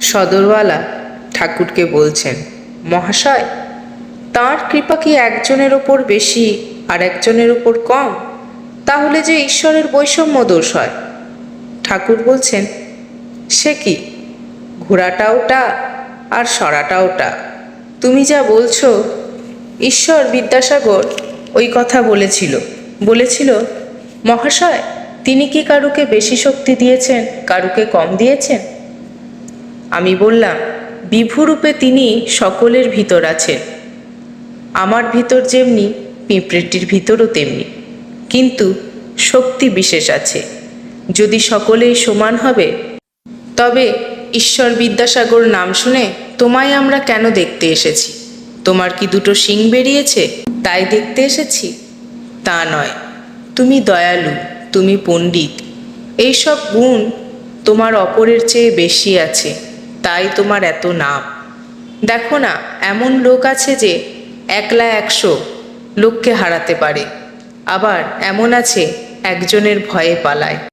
সদরওয়ালা ঠাকুরকে বলছেন, মহাশয়, তাঁর কৃপা কি একজনের ওপর বেশি আর একজনের ওপর কম? তাহলে যে ঈশ্বরের বৈষম্য দোষ হয়। ঠাকুর বলছেন, সে কি? ঘোড়াটা ওটা আর সরাটা ওটা? তুমি যা বলছো, ঈশ্বর বিদ্যাসাগর ওই কথা বলেছিল। বলেছিল, মহাশয়, তিনি কি কারুকে বেশি শক্তি দিয়েছেন, কারুকে কম দিয়েছেন? আমি বললাম, বিভুরূপে তিনি সকলের ভিতর আছেন। আমার ভিতর যেমনি, পিঁপড়েটির ভিতরও তেমনি। কিন্তু শক্তি বিশেষ আছে। যদি সকলেই সমান হবে, তবে ঈশ্বর বিদ্যাসাগর নাম শুনে তোমায় আমরা কেন দেখতে এসেছি? তোমার কি দুটো শিং বেরিয়েছে? তাই দেখতে এসেছি? তা নয়। তুমি দয়ালু, তুমি পণ্ডিত। এইসব গুণ তোমার অপরের চেয়ে বেশি আছে। তাই তোমার এত নাম। দেখো না, এমন লোক আছে যে একলা একশো লোককে হারাতে পারে। আবার এমন আছে একজনের ভয়ে পালায়।